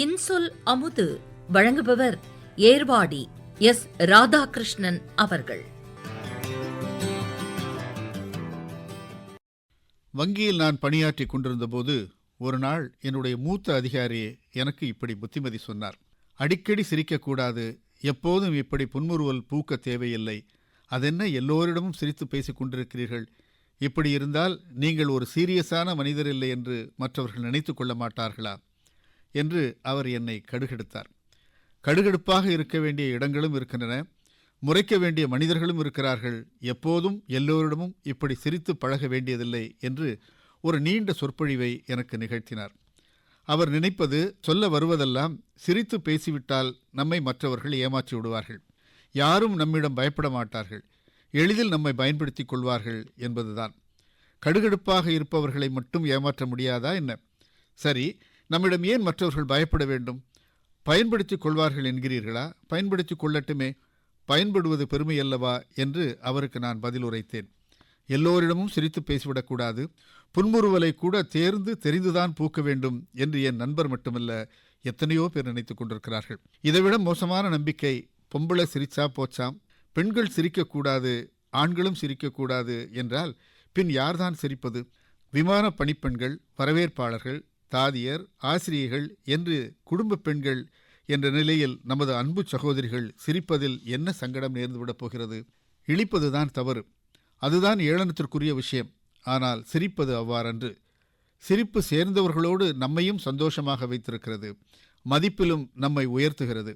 இன்சொல் அமுது வழங்குபவர் ஏர்வாடி எஸ் ராதாகிருஷ்ணன் அவர்கள். வங்கியில் நான் பணியாற்றிக் கொண்டிருந்தபோது ஒரு நாள் என்னுடைய மூத்த அதிகாரி எனக்கு இப்படி புத்திமதி சொன்னார். அடிக்கடி சிரிக்கக்கூடாது எப்போதும் இப்படி புன்முறுவல் பூக்க தேவையில்லை. அதென்ன எல்லோரிடமும் சிரித்து பேசிக் கொண்டிருக்கிறீர்கள்? இப்படி இருந்தால் நீங்கள் ஒரு சீரியஸான மனிதர் இல்லை என்று மற்றவர்கள் நினைத்து கொள்ள மாட்டார்களா? என்று அவர் என்னை கடுகெடுத்தார். கடுகெடுப்பாக இருக்க வேண்டிய இடங்களும் இருக்கின்றன. முறைக்க வேண்டிய மனிதர்களும் இருக்கிறார்கள். எப்போதும் எல்லோரிடமும் இப்படி சிரித்து பழக வேண்டியதில்லை என்று ஒரு நீண்ட சொற்பொழிவை எனக்கு நிகழ்த்தினார். அவர் நினைப்பது சொல்ல வருவதெல்லாம் சிரித்து பேசிவிட்டால் நம்மை மற்றவர்கள் ஏமாற்றி விடுவார்கள். யாரும் நம்மிடம் பயப்பட மாட்டார்கள். எளிதில் நம்மை பயன்படுத்திக் கொள்வார்கள் என்பதுதான். கடுகடுப்பாக இருப்பவர்களை மட்டும் ஏமாற்ற முடியாதா என்ன? சரி நம்மிடம் ஏன் மற்றவர்கள் பயப்பட வேண்டும்? பயன்படுத்தி கொள்வார்கள் என்கிறீர்களா? பயன்படுத்தி கொள்ளட்டுமே. பயன்படுவது பெருமை அல்லவா என்று அவருக்கு நான் பதில் உரைத்தேன். எல்லோரிடமும் சிரித்து பேசிவிடக்கூடாது புன்முறுவலை கூட தேர்ந்து தெரிந்துதான் பூக்க வேண்டும் என்று என் நண்பர் மட்டுமல்ல எத்தனையோ பேர் நினைத்துக் கொண்டிருக்கிறார்கள். இதைவிட மோசமான நம்பிக்கை பொம்பளை சிரிச்சா போச்சாம் பெண்கள் சிரிக்கக்கூடாது ஆண்களும் சிரிக்கக்கூடாது என்றால் பின் யார்தான் சிரிப்பது? விமான பணிப்பெண்கள் வரவேற்பாளர்கள் தாதியர் ஆசிரியர்கள் என்று குடும்ப பெண்கள் என்ற நிலையில் நமது அன்பு சகோதரிகள் சிரிப்பதில் என்ன சங்கடம் நேர்ந்துவிடப் போகிறது? இழிப்பதுதான் தவறு. அதுதான் ஏளனத்திற்குரிய விஷயம். ஆனால் சிரிப்பது அவ்வாறன்று. சிரிப்பு சேர்ந்தவர்களோடு நம்மையும் சந்தோஷமாக வைத்திருக்கிறது. மதிப்பிலும் நம்மை உயர்த்துகிறது.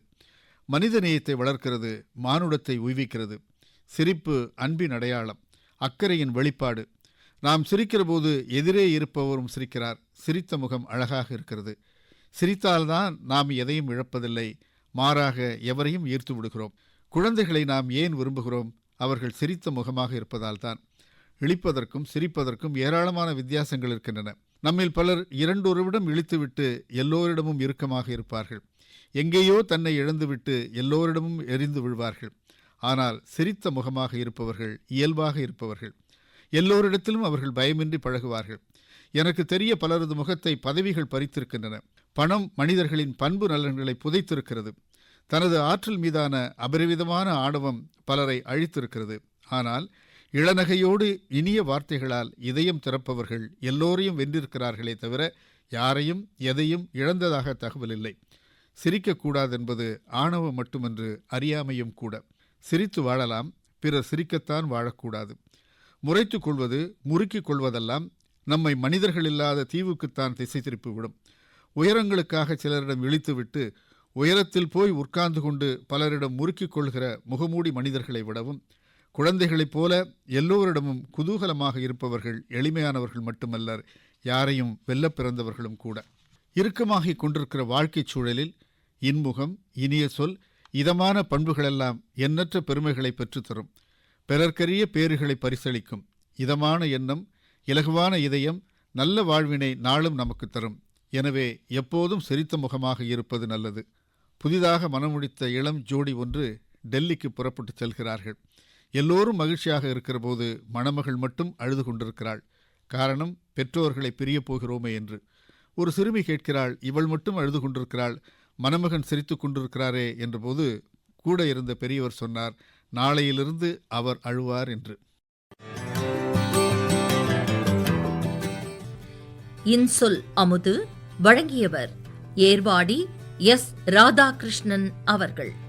மனித நேயத்தை வளர்க்கிறது மானுடத்தை உய்விக்கிறது. சிரிப்பு அன்பின் அடையாளம் அக்கறையின் வெளிப்பாடு நாம் சிரிக்கிறபோது எதிரே இருப்பவரும் சிரிக்கிறார். சிரித்த முகம் அழகாக இருக்கிறது. சிரித்தால்தான் நாம் எதையும் இழப்பதில்லை. மாறாக எவரையும் ஈர்த்து விடுகிறோம். குழந்தைகளை நாம் ஏன் விரும்புகிறோம்? அவர்கள் சிரித்த முகமாக இருப்பதால்தான். இழிப்பதற்கும் சிரிப்பதற்கும் ஏராளமான வித்தியாசங்கள் இருக்கின்றன. நம்மில் பலர் இரண்டொருவிடம் இழித்துவிட்டு எல்லோரிடமும் இறுக்கமாக இருப்பார்கள். எங்கேயோ தன்னை இழந்துவிட்டு எல்லோரிடமும் எரிந்து விழுவார்கள். ஆனால் சிரித்த முகமாக இருப்பவர்கள் இயல்பாக இருப்பவர்கள். எல்லோரிடத்திலும் அவர்கள் பயமின்றி பழகுவார்கள். எனக்கு தெரிய பலரது முகத்தை பதவிகள் பறித்திருக்கின்றன. பணம் மனிதர்களின் பண்பு நலன்களை புதைத்திருக்கிறது. தனது ஆற்றல் மீதான அபரிவிதமான ஆணவம் பலரை அழித்திருக்கிறது. ஆனால் இளநகையோடு இனிய வார்த்தைகளால் இதயம் திறப்பவர்கள் எல்லோரையும் வென்றிருக்கிறார்களே தவிர யாரையும் எதையும் இழந்ததாக தகவல் இல்லை. சிரிக்கக்கூடாதென்பது ஆணவம் மட்டுமன்று அறியாமையும் கூட. சிரித்து வாழலாம் பிறர் சிரிக்கத்தான் வாழக்கூடாது. முறைத்துக் கொள்வது முறுக்கிக் கொள்வதெல்லாம் நம்மை மனிதர்கள் இல்லாத தீவுக்குத்தான் திசை திருப்பி விடும். உயரங்களுக்காக சிலரிடம் இழித்துவிட்டு உயரத்தில் போய் உட்கார்ந்து கொண்டு பலரிடம் முறுக்கிக் கொள்கிற முகமூடி மனிதர்களை விடவும் குழந்தைகளைப் போல எல்லோரிடமும் குதூகலமாக இருப்பவர்கள் எளிமையானவர்கள் மட்டுமல்லர் யாரையும் வெல்ல பிறந்தவர்களும் கூட. இறுக்கமாகிக் கொண்டிருக்கிற வாழ்க்கைச் சூழலில் இன்முகம் இனிய சொல் இதமான பண்புகளெல்லாம் எண்ணற்ற பெருமைகளை பெற்றுத்தரும் பிறர்க்கரிய பேறுகளை பரிசளிக்கும். இதமான எண்ணம் இலகுவான இதயம் நல்ல வாழ்வினை நாளும் நமக்கு தரும். எனவே எப்போதும் சிரித்த முகமாக இருப்பது நல்லது. புதிதாக மனமுடித்த இளம் ஜோடி ஒன்று டெல்லிக்கு புறப்பட்டு செல்கிறார்கள். எல்லோரும் மகிழ்ச்சியாக இருக்கிறபோது மணமகள் மட்டும் அழுது கொண்டிருக்கிறாள். காரணம் பெற்றோர்களை பிரியப் போகிறோமே என்று. ஒரு சிறுமி கேட்கிறாள் இவள் மட்டும் அழுது கொண்டிருக்கிறாள் மணமகன் சிரித்து கொண்டிருக்கிறாரே என்றபோது கூட இருந்த பெரியவர் சொன்னார் நாளையிலிருந்து அவர் அழுவார் என்று. இன்சொல் அமுது வழங்கியவர் ஏர்வாடி எஸ். ராதாகிருஷ்ணன் அவர்கள்.